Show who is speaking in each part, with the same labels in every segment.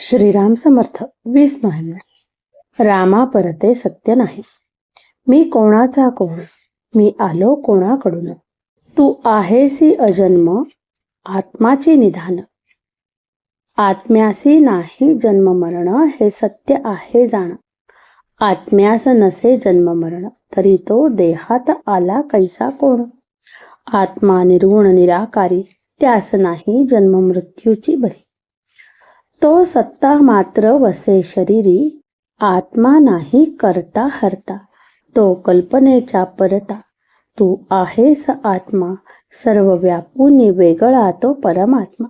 Speaker 1: श्रीराम समर्थ वीस नोव्हेंबर. रामा परते सत्य नाही. मी कोणाचा कोण? मी आलो कोणाकडून? तू आहेसी अजन्म आत्माचे निधान. आत्म्यासी नाही जन्म मरण हे सत्य आहे जाण. आत्म्यास नसे जन्म मरण तरी तो देहात आला कैसा कोण? आत्मा निर्गुण निराकारी त्यास नाही जन्म मृत्यूची भरी तो सत्ता मात्र वसे शरीरी आत्मा नाही करता हरता तो कल्पनेचा परता. तू आहेस आत्मा सर्व व्यापून वेगळा तो परमात्मा.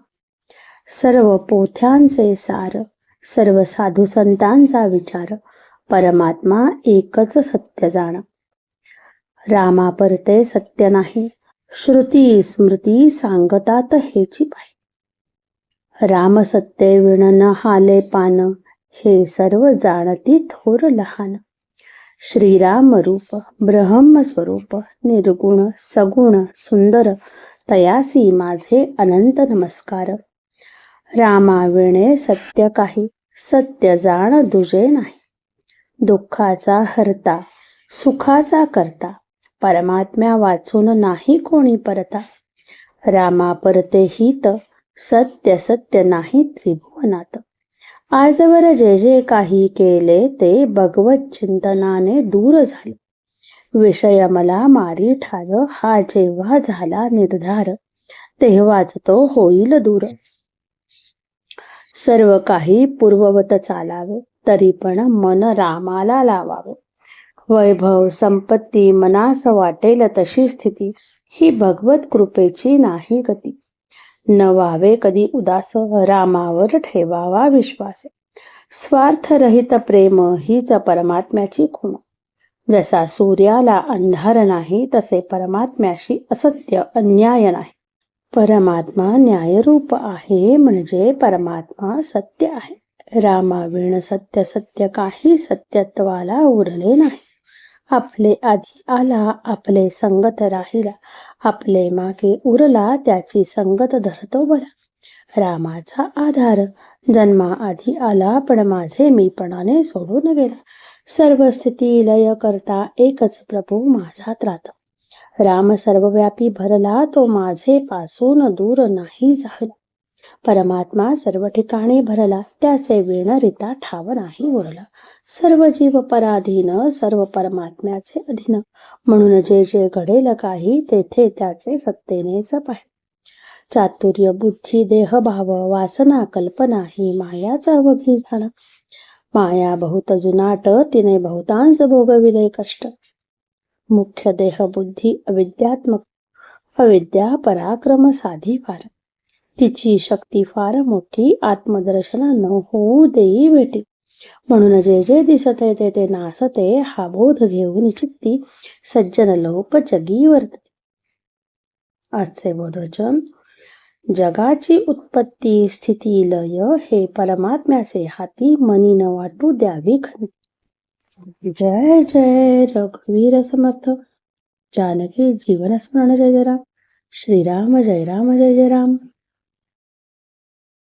Speaker 1: सर्व पोथ्यांचे सार सर्व साधू संतांचा विचार परमात्मा एकच सत्य जाण. रामा परते सत्य नाही श्रुती स्मृती सांगतात हेची पाहिजे रामसत्य विण न हाले पान हे सर्व जाणती थोर लहान. श्रीराम रूप ब्रह्म स्वरूप निर्गुण सगुण सुंदर तयासी माझे अनंत नमस्कार. रामाविणे सत्य काही सत्य जाण दुजे नाही. दुःखाचा हरता सुखाचा करता परमात्म्या वाचून नाही कोणी परता. रामा परते हित सत्य सत्य नाही त्रिभुवनात. आजवर जे जे काही केले ते भगवत चिंतनाने दूर झाले. विषय मला मारी ठार हा जेव्हा झाला निर्धार तेव्हाच तो होईल दूर. सर्व काही पूर्ववत चालावे तरी पण मन रामाला लावावे. वैभव संपत्ती मनास वाटेल तशी स्थिती ही भगवत कृपेची नाही गती. न व्हावे कधी उदास रामावर ठेवावा विश्वास स्वार्थरहित प्रेम हीच परमात्म्याची खूण. जसा सूर्याला अंधार नाही तसे परमात्म्याशी असत्य अन्याय नाही. परमात्मा न्यायरूप आहे म्हणजे परमात्मा सत्य आहे. रामाविण सत्य सत्य काही सत्यत्वाला उरले नाही. आपले आधी आला आपले संगत राहिला. आपले मागे उरला त्याची संगत धरतो बरा रामाचा आधार जन्मा आधी आला पण माझे मीपणाने सोडून गेला. सर्व स्थिती लय करता एकच प्रभू माझा त्रात राम सर्वव्यापी भरला तो माझे पासून दूर नाही झाला. परमात्मा सर्व ठिकाणी भरला त्याचे विणरिता ठाव नाही उरला. सर्व जीव पराधीन सर्व परमात्म्याचे अधीन. म्हणून जे जे घडेल काही तेथे त्याचे सत्तेनेच पाहि. चातुर्य बुद्धी देहभाव वासना कल्पना ही मायाचा अवघी झाला माया बहुत जुनाट तिने बहुतांश भोगविले कष्ट. मुख्य देह बुद्धी अविद्यात्मक. अविद्या पराक्रम साधी भारत तिची शक्ती फार मोठी आत्मदर्शन न होऊ देई भेटी. म्हणून जे जे दिसत ते ते नासते हा बोध घेऊन चित्ती सज्जन लोक जगी वर्तते आजचे बोधवचन जगाची उत्पत्ती स्थिती लय हे परमात्म्याचे हाती मनी न वाटू द्यावी खरी. जय जय रघुवीर समर्थ. जानकी जीवन स्मरण जय जय राम. श्रीराम जय राम जय जय राम.